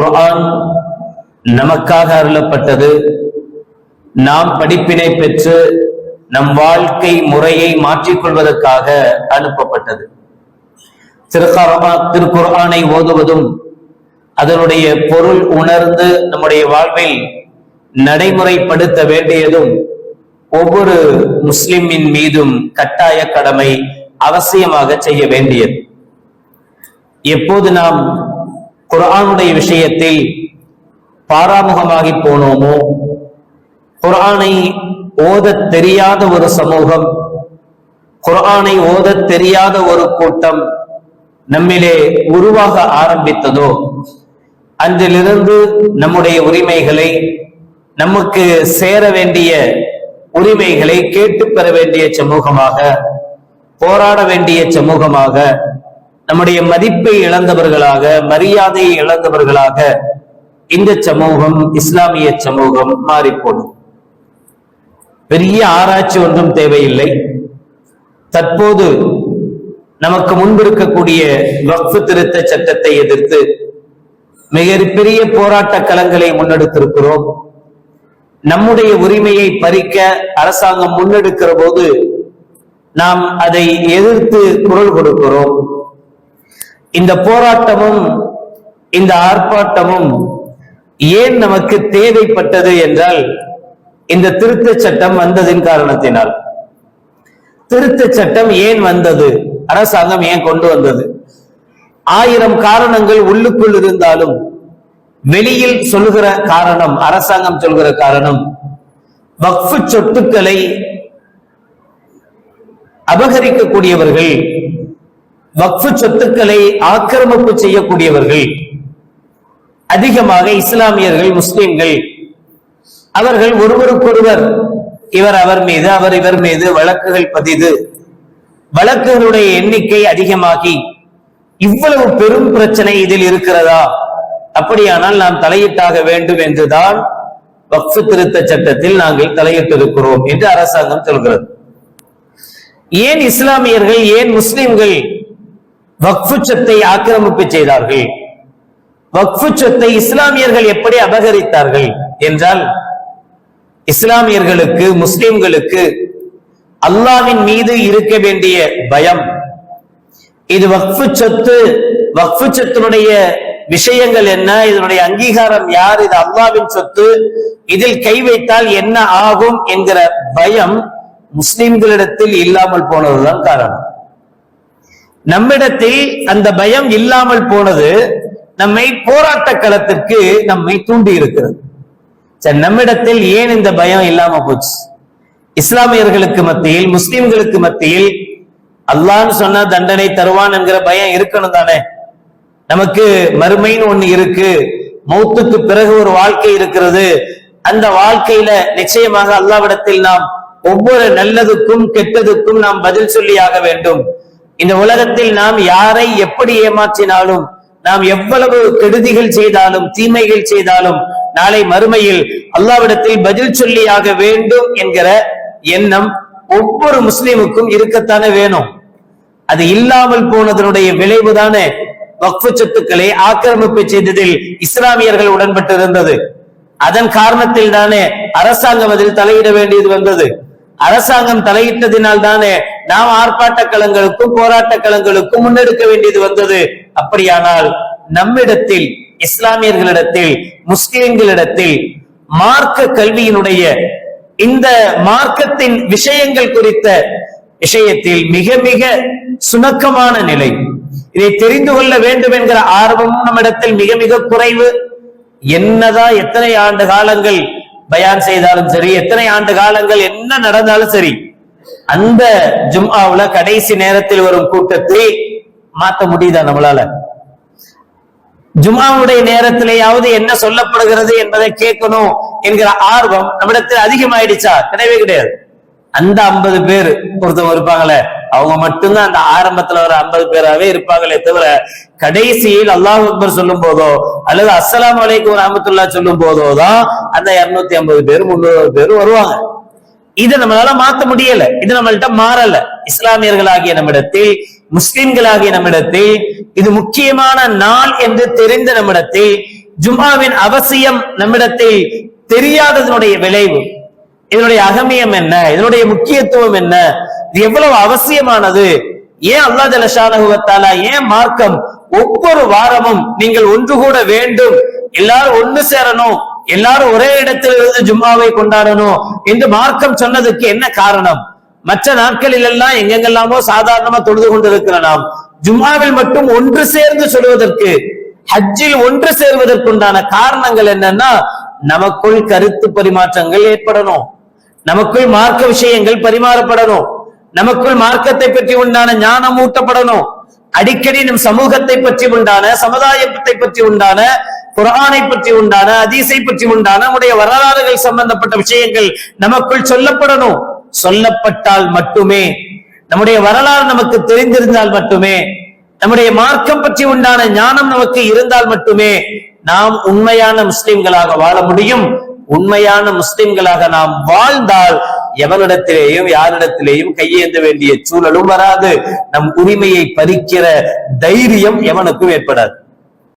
குர்ஆன் நமக்காக அருளப்பட்டது. நாம் படிப்பினை பெற்று நம் வாழ்க்கை முறையை மாற்றிக்கொள்வதற்காக அனுப்பப்பட்டது. திருக்கரமா திருக்குர்ஆனை ஓதுவதும் அதனுடைய பொருள் உணர்ந்து நம்முடைய வாழ்வில் நடைமுறைப்படுத்த வேண்டியதும் ஒவ்வொரு முஸ்லிமின் மீதும் கட்டாய கடமை அவசியமாக செய்ய வேண்டியது. எப்போது நாம் குரானுடைய விஷயத்தில் பாராமுகமாகி போனோமோ? குரானை ஓதத் தெரியாத ஒரு சமூகம் குரானை ஓதத் தெரியாத ஒரு கூட்டம் நம்மிலே உருவாக ஆரம்பித்ததோ? அன்றிலிருந்து நம்முடைய உரிமைகளை நமக்கு சேர வேண்டிய உரிமைகளை கேட்டு பெற வேண்டிய சமூகமாக போராட வேண்டிய சமூகமாக நம்முடைய மதிப்பை இழந்தவர்களாக மரியாதையை இழந்தவர்களாக இந்த சமூகம் இஸ்லாமிய சமூகம் மாறிப்போடும் பெரிய ஆராய்ச்சி ஒன்றும் தேவையில்லை. தற்போது நமக்கு முன்பிருக்கக்கூடிய வக்ஃபு திருத்த சட்டத்தை எதிர்த்து மிகப்பெரிய போராட்ட களங்களை முன்னெடுத்திருக்கிறோம். நம்முடைய உரிமையை பறிக்க அரசாங்கம் முன்னெடுக்கிற போது நாம் அதை எதிர்த்து குரல் கொடுக்கிறோம். இந்த போராட்டமும் இந்த ஆர்ப்பாட்டமும் ஏன் நமக்கு தேவைப்பட்டது என்றால் இந்த திருத்த சட்டம் வந்ததின் காரணத்தினால். திருத்த சட்டம் ஏன் வந்தது? அரசாங்கம் ஏன் கொண்டு வந்தது? ஆயிரம் காரணங்கள் உள்ளுக்குள் இருந்தாலும் வெளியில் சொல்லுகிற காரணம் அரசாங்கம் சொல்கிற காரணம் வக்ஃபு சொத்துக்களை அபகரிக்கக்கூடியவர்கள் வக்ஃபு சொத்துக்களை ஆக்கிரமிப்பு செய்யக்கூடியவர்கள் அதிகமாக இஸ்லாமியர்கள் முஸ்லிம்கள் அவர்கள் ஒருவருக்கொருவர் இவர் அவர் மீது அவர் இவர் மீது வழக்குகள் பதிது வழக்குகளுடைய எண்ணிக்கை அதிகமாகி இவ்வளவு பெரும் பிரச்சனை இதில் இருக்கிறதா? அப்படியானால் நாம் தலையிட்டாக வேண்டும் என்றுதான் வக்ஃபு திருத்த சட்டத்தில் நாங்கள் தலையிட்டிருக்கிறோம் என்று அரசாங்கம் சொல்கிறது. ஏன் இஸ்லாமியர்கள் ஏன் முஸ்லிம்கள் வக்ஃபு சொத்தை ஆக்கிரமிப்பு செய்தார்கள். வக்ஃபு சொத்தை இஸ்லாமியர்கள் எப்படி அபகரித்தார்கள் என்றால் இஸ்லாமியர்களுக்கு முஸ்லிம்களுக்கு அல்லாவின் மீது இருக்க வேண்டிய பயம். இது வக்ஃபு சொத்து வக்ஃபு சொத்தினுடைய விஷயங்கள் என்ன? இதனுடைய அங்கீகாரம் யார்? இது அல்லாவின் சொத்து. இதில் கை வைத்தால் என்ன ஆகும் என்கிற பயம் முஸ்லிம்களிடத்தில் இல்லாமல் போனதுதான் காரணம். நம்மிடத்தில் அந்த பயம் இல்லாமல் போனது நம்மை போராட்ட களத்திற்கு நம்மை தூண்டி இருக்கிறது. சரி நம்மிடத்தில் ஏன் இந்த பயம் இல்லாம போச்சு? இஸ்லாமியர்களுக்கு மத்தியில் முஸ்லிம்களுக்கு மத்தியில் அல்லான்னு சொன்னா தண்டனை தருவான் என்கிற பயம் இருக்கணும் தானே? நமக்கு மறுமைன்னு ஒண்ணு இருக்கு. மௌத்துக்கு பிறகு ஒரு வாழ்க்கை இருக்கிறது. அந்த வாழ்க்கையில நிச்சயமாக அல்லாவிடத்தில் நாம் ஒவ்வொரு நல்லதுக்கும் கெட்டதுக்கும் நாம் பதில் சொல்லியாக வேண்டும். இந்த உலகத்தில் நாம் யாரை எப்படி ஏமாற்றினாலும் நாம் எவ்வளவு கெடுதிகள் செய்தாலும் தீமைகள் செய்தாலும் நாளை மறுமையில் அல்லாவிடத்தில் பதில் சொல்லியாக வேண்டும் என்கிற எண்ணம் ஒவ்வொரு முஸ்லிமுக்கும் இருக்கத்தானே வேணும். அது இல்லாமல் போனதனுடைய விளைவுதானே வக்ஃபு சொத்துக்களை ஆக்கிரமிப்பு செய்ததில் இஸ்லாமியர்கள் உடன்பட்டிருந்தது. அதன் காரணத்தில் தானே அரசாங்கம் அதில் தலையிட வேண்டியது வந்தது. அரசாங்கம் தலையிட்டதினால் தானே நாம் ஆர்ப்பாட்ட களங்களுக்கும் போராட்ட களங்களுக்கும் முன்னெடுக்க வேண்டியது வந்தது. அப்படியானால் நம்மிடத்தில் இஸ்லாமியர்களிடத்தில் முஸ்லிம்களிடத்தில் மார்க்க கல்வியினுடைய இந்த மார்க்கத்தின் விஷயங்கள் குறித்த விஷயத்தில் மிக மிக சுணக்கமான நிலை. இதை தெரிந்து கொள்ள வேண்டும் என்கிற ஆர்வமும் நம்மிடத்தில் மிக மிக குறைவு. என்னதான் எத்தனை ஆண்டு காலங்கள் பயான் செய்தாலும் சரி எத்தனை ஆண்டு காலங்கள் என்ன நடந்தாலும் சரி அந்த ஜும்ஆவுல கடைசி நேரத்தில் வரும் கூட்டத்தை மாத்த முடியுதா நம்மளால? ஜும்மாவுடைய நேரத்திலேயாவது என்ன சொல்லப்படுகிறது என்பதை கேட்கணும் என்கிற ஆர்வம் நம்மிடத்தில் அதிகமாயிடுச்சா? கிடையவே கிடையாது. அந்த ஐம்பது பேர் ஒருத்தவங்க இருப்பாங்களே அவங்க மட்டும்தான் அந்த ஆரம்பத்துல வர ஐம்பது பேராவே இருப்பாங்களே தவிர கடைசியில் அல்லாஹ் அக்பர் சொல்லும் போதோ அல்லது அஸ்ஸலாம் வலைக்கு ஒரு ரஹமத்துல்லா சொல்லும் போதோ தான் அந்த இருநூத்தி ஐம்பது பேர் முன்னூறு பேர் வருவாங்க. இதை நம்மளால மாத்த முடியல. இது நம்மள்ட்ட மாறல. இஸ்லாமியர்களாகிய நம்மிடத்தில் முஸ்லிம்களாகிய நம்மிடத்தில் இது முக்கியமான நாள் என்று தெரிந்த நம்மிடத்தில் ஜும்மாவின் அவசியம் நம்மிடத்தில் தெரியாததனுடைய விளைவு இதனுடைய அகமியம் என்ன இதனுடைய முக்கியத்துவம் என்ன இது எவ்வளவு அவசியமானது ஏன் அல்லா ஜலஷானகுவத்தாலா ஏன் மார்க்கம் ஒவ்வொரு வாரமும் நீங்கள் ஒன்று கூட வேண்டும் எல்லாரும் ஒன்று சேரணும் எல்லாரும் ஒரே இடத்தில் இருந்து ஜும்மாவை கொண்டாடணும் என்று மார்க்கம் சொன்னதுக்கு என்ன காரணம்? மற்ற நாட்களில் எல்லாம் எங்கெங்கெல்லாமோ சாதாரணமா தொழுது கொண்டிருக்கிற நாம் ஜும்மாவில் மட்டும் ஒன்று சேர்ந்து சொல்வதற்கு ஹஜ்ஜில் ஒன்று சேர்வதற்குண்டான காரணங்கள் என்னன்னா நமக்குள் கருத்து பரிமாற்றங்கள் ஏற்படணும். நமக்குள் மார்க்க விஷயங்கள் பரிமாறப்படணும். நமக்குள் மார்க்கத்தை பற்றி உண்டான ஞானம் ஊட்டப்படணும். அடிக்கடி நம் சமூகத்தை பற்றி உண்டான சமுதாயத்தை பற்றி உண்டான குரானை பற்றி உண்டான அதீசை பற்றி உண்டான நம்முடைய வரலாறுகள் சம்பந்தப்பட்ட விஷயங்கள் நமக்குள் சொல்லப்படணும். சொல்லப்பட்டால் மட்டுமே. நம்முடைய வரலாறு நமக்கு தெரிந்திருந்தால் மட்டுமே. நம்முடைய மார்க்கம் பற்றி உண்டான ஞானம் நமக்கு இருந்தால் மட்டுமே நாம் உண்மையான முஸ்லிம்களாக வாழ முடியும். உண்மையான முஸ்லிம்களாக நாம் வாழ்ந்தால் எவனிடத்திலேயும் யாரிடத்திலேயும் கையேந்த வேண்டிய சூழலும் வராது. நம் உரிமையை பறிக்கிற தைரியம் எவனுக்கும் ஏற்படாது.